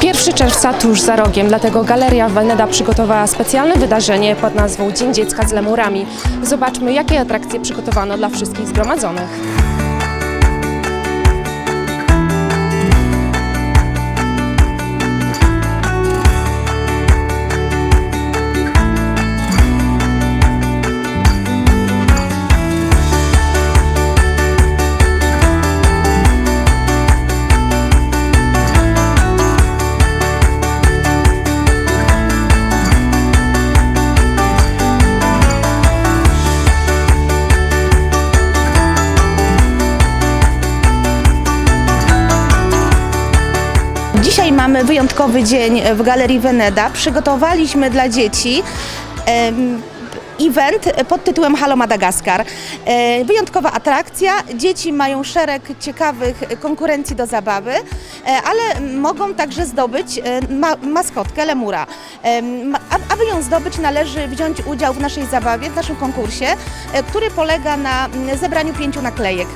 Pierwszy czerwca tuż za rogiem, dlatego Galeria Weneda przygotowała specjalne wydarzenie pod nazwą Dzień Dziecka z Lemurami. Zobaczmy, jakie atrakcje przygotowano dla wszystkich zgromadzonych. Mamy wyjątkowy dzień w Galerii Veneda. Przygotowaliśmy dla dzieci event pod tytułem Halo Madagaskar. E, Wyjątkowa atrakcja. Dzieci mają szereg ciekawych konkurencji do zabawy, e, ale mogą także zdobyć e, ma maskotkę lemura. Aby ją zdobyć należy wziąć udział w naszej zabawie, w naszym konkursie, który polega na zebraniu pięciu naklejek.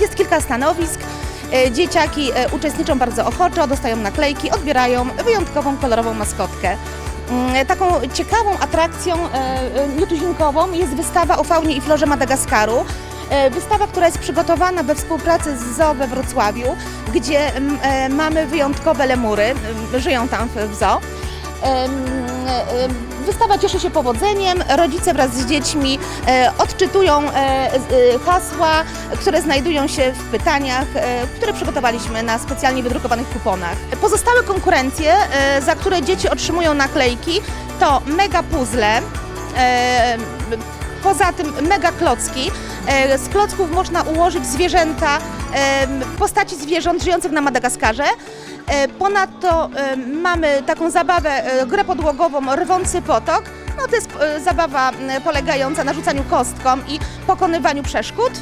Jest kilka stanowisk. E, Dzieciaki e, uczestniczą bardzo ochoczo, dostają naklejki, odbierają wyjątkową kolorową maskotkę. Mm, Taką ciekawą atrakcją e, e, nietuzinkową jest wystawa o faunie i florze Madagaskaru. E, Wystawa, która jest przygotowana we współpracy z ZOO we Wrocławiu, gdzie mm, e, mamy wyjątkowe lemury, mm, żyją tam w zoo. Wystawa cieszy się powodzeniem. Rodzice wraz z dziećmi e, odczytują e, e, hasła, które znajdują się w pytaniach, które przygotowaliśmy na specjalnie wydrukowanych kuponach. Pozostałe konkurencje, za które dzieci otrzymują naklejki, to mega puzzle. Poza tym mega klocki. E, Z klocków można ułożyć zwierzęta, em, postaci zwierząt żyjących na Madagaskarze. E, Ponadto e, mamy taką zabawę, e, grę podłogową Rwący Potok. No to jest e, zabawa polegająca na rzucaniu kostką i pokonywaniu przeszkód.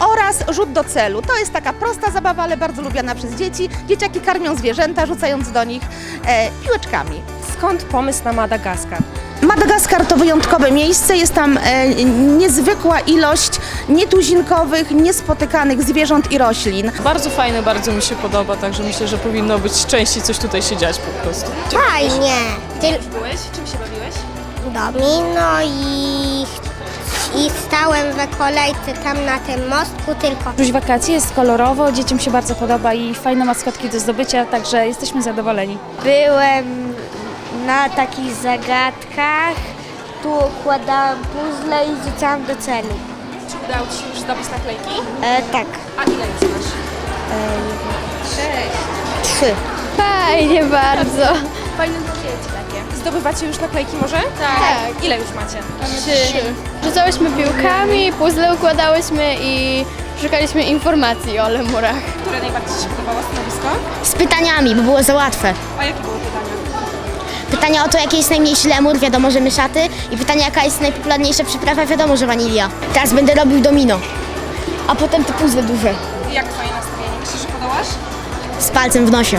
Oraz rzut do celu. To jest taka prosta zabawa, ale bardzo lubiana przez dzieci. Dzieciaki karmią zwierzęta, rzucając do nich e, piłeczkami. Skąd pomysł na Madagaskar? Madagaskar to wyjątkowe miejsce, jest tam e, niezwykła ilość nietuzinkowych, niespotykanych zwierząt i roślin. Bardzo fajne, bardzo mi się podoba, także myślę, że powinno być częściej coś tutaj się dziać po prostu. Fajnie. Ty... Byłeś? Czym się bawiłeś? Domino i, i stałem we kolejce tam na tym mostku tylko. Czuć wakacje, jest kolorowo, dzieciom się bardzo podoba i fajne maskotki do zdobycia, także jesteśmy zadowoleni. Byłem na takich zagadkach, tu układałam puzzle i rzucałam do celu. Czy udało Ci się już zdobyć naklejki? E, tak. A ile już masz? Trzy. Fajnie bardzo. Fajne dzieci takie. Zdobywacie już naklejki może? Tak. Ile już macie? Trzy. Rzucałyśmy piłkami, puzzle układałyśmy i szukaliśmy informacji o lemurach. Które najbardziej Ci się podobało stanowisko? Z pytaniami, bo było za łatwe. A jakie było pytania? Pytania o to, jaki jest najmniejszy lemur, wiadomo, że myszaty. I pytania, jaka jest najpopularniejsza przyprawa, wiadomo, że wanilia. Teraz będę robił domino. A potem te puzzle duże. Jak Twoje nastawienie? Myślisz, że podołasz? Z palcem w nosie.